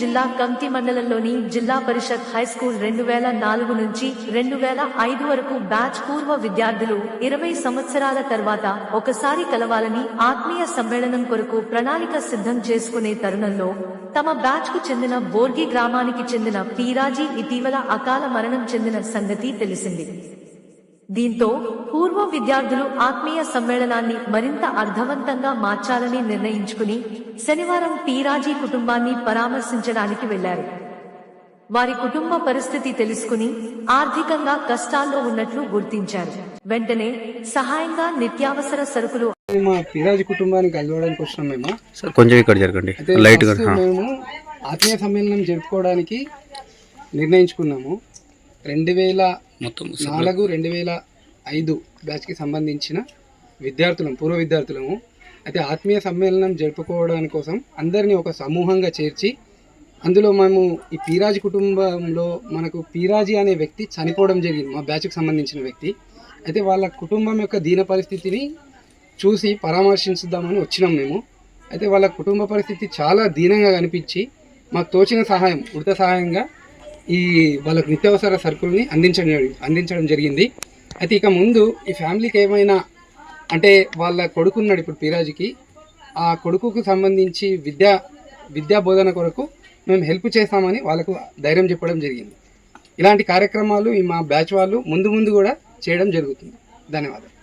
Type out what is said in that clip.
జిల్లా కంకి మండలంలోని జిల్లా పరిషత్ హై స్కూల్ రెండు వేల నాలుగు నుంచి రెండు వేల ఐదు వరకు బ్యాచ్ పూర్వ విద్యార్థులు ఇరవై సంవత్సరాల తర్వాత ఒకసారి కలవాలని ఆత్మీయ సమ్మేళనం కొరకు ప్రణాళిక సిద్ధం చేసుకునే తరుణంలో తమ బ్యాచ్కు చెందిన బోర్గి గ్రామానికి చెందిన పీరాజీ ఇటీవల అకాల మరణం చెందిన సంగతి తెలిసింది. దీంతో పూర్వ విద్యార్థులు ఆత్మీయ సమ్మేళనాన్ని మరింత అర్థవంతంగా మార్చాలని నిర్ణయించుకుని శనివారం పీరాజీ కుటుంబాన్ని పరామర్శించడానికి వెళ్ళారు. వారి కుటుంబ పరిస్థితి తెలుసుకుని ఆర్థికంగా కష్టాల్లో ఉన్నట్లు గుర్తించారు. వెంటనే సహాయంగా నిత్యావసర సరుకులు మా కలవడానికి వచ్చినాం మేము. సార్ కొంచెం ఇక్కడ జరగండి. అయితే లైట్గా ఫస్ట్ మేము ఆత్మీయ సమ్మేళనం జరుపుకోవడానికి నిర్ణయించుకున్నాము. రెండు వేల మొత్తం నాలుగు రెండు వేల ఐదు బ్యాచ్కి సంబంధించిన విద్యార్థులం పూర్వ విద్యార్థులము. అయితే ఆత్మీయ సమ్మేళనం జరుపుకోవడానికి కోసం అందరినీ ఒక సమూహంగా చేర్చి అందులో మేము ఈ పీరాజీ కుటుంబంలో మనకు పీరాజీ అనే వ్యక్తి చనిపోవడం జరిగింది మా బ్యాచ్కి సంబంధించిన వ్యక్తి. అయితే వాళ్ళ కుటుంబం యొక్క దీన పరిస్థితిని చూసి పరామర్శించుదామని వచ్చినాం మేము. అయితే వాళ్ళ కుటుంబ పరిస్థితి చాలా దీనంగా కనిపించి మాకు తోచిన సహాయం ఉడత సహాయంగా ఈ వాళ్ళకు నిత్యావసర సరుకుల్ని అందించడం అందించడం జరిగింది. అయితే ఇక ముందు ఈ ఫ్యామిలీకి ఏమైనా అంటే వాళ్ళ కొడుకున్నాడు ఇప్పుడు పీరాజుకి ఆ కొడుకుకు సంబంధించి విద్యా విద్యా బోధన కొరకు మేము హెల్ప్ చేస్తామని వాళ్ళకు ధైర్యం చెప్పడం జరిగింది. ఇలాంటి కార్యక్రమాలు ఈ మా బ్యాచ్ వాళ్ళు ముందు ముందు కూడా చేయడం జరుగుతుంది. ధన్యవాదాలు.